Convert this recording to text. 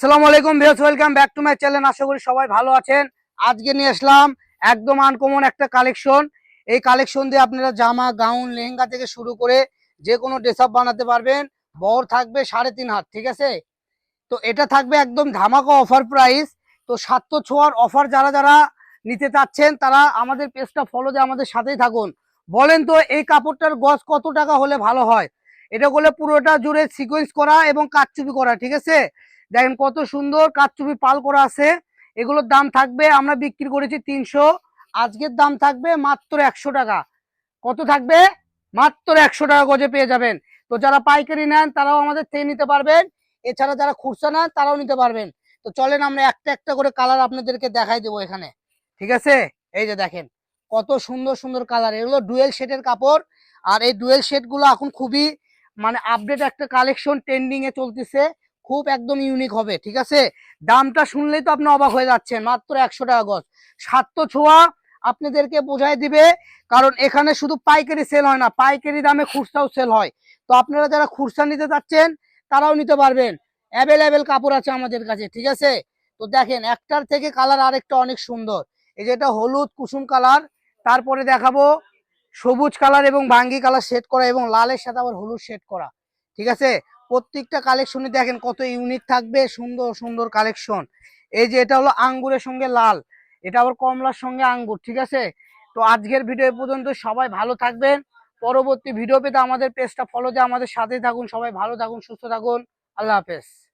আসসালামু আলাইকুম viewers, welcome back to my channel. আশা করি সবাই ভালো আছেন। আজকে নিয়ে আসলাম একদম আনকমন একটা কালেকশন এই কালেকশন দিয়ে আপনারা জামা গাউন লেহেঙ্গা থেকে শুরু করে যে কোনো ড্রেস আপ বানাতে পারবেন। বর থাকবে সাড়ে তিন হাত, ঠিক আছে? তো এটা থাকবে একদম ধামাকা অফার প্রাইস তো সাতশো ছোঁয়ার অফার যারা যারা নিতে চাচ্ছেন, তারা আমাদের পেজটা ফলো দিয়ে আমাদের সাথেই থাকুন। বলেন তো, এই কাপড়টার গজ কত টাকা হলে ভালো হয়? এটা করলে পুরোটা জুড়ে সিকোয়েন্স করা এবং কাটচুপি করা, ঠিক আছে? দেখেন কত সুন্দর কাঠচুপি পাল করা আছে। এগুলোর দাম থাকবে, আমরা বিক্রি করেছি তিনশো। আজকের দাম থাকবে মাত্র একশো টাকা। কত থাকবে? মাত্র একশো টাকা গজে পেয়ে যাবেন। তো যারা পাইকারি নেন, তারাও আমাদের থেকে নিতে পারবেন। এছাড়া যারা খুচরা নেন, তারাও নিতে পারবেন। তো চলেন আমরা একটা একটা করে কালার আপনাদেরকে দেখাই দেবো এখানে। ঠিক আছে? এই যে দেখেন, কত সুন্দর সুন্দর কালার। এগুলো ডুয়েল শেডের কাপড়। আর এই ডুয়েল শেডগুলো এখন খুবই মানে আপডেট একটা কালেকশন ট্রেন্ডিং এ চলতেছে। খুব একদম ইউনিক হবে, ঠিক আছে? দামটা শুনলেই তো আপনি অবাক হয়ে যাচ্ছেন, মাত্র একশো টাকা গজ। সাতশো ছোঁয়া, আপনাদেরকে বোঝাই দিবে, কারণ এখানে শুধু পাইকারি সেল হয় না, পাইকারি দামে খুচরাও সেল হয়। তো আপনারা যারা খুচরা নিতে চাচ্ছেন, তারাও নিতে পারবেন। অ্যাভেলেবেল কাপড় আছে আমাদের কাছে, ঠিক আছে? তো দেখেন, একটার থেকে কালার আরেকটা অনেক সুন্দর। এই যে এটা হলুদ কুসুম কালার তারপরে দেখাবো, সবুজ কালার এবং ভাঙ্গি কালার সেট করা এবং লালের সাথে আবার হলুদ সেট করা, ঠিক আছে? প্রত্যেকটা কালেকশনে দেখেন কত ইউনিক থাকবে, সুন্দর সুন্দর কালেকশন এই যে এটা হলো আঙ্গুরের সঙ্গে লাল, এটা আবার কমলার সঙ্গে আঙ্গুর, ঠিক আছে? তো আজকের ভিডিও পর্যন্ত, সবাই ভালো থাকবেন। পরবর্তী ভিডিও পেতে আমাদের পেজটা ফলো দিয়ে আমাদের সাথে থাকুন। সবাই ভালো থাকুন, সুস্থ থাকুন। আল্লাহ হাফেজ।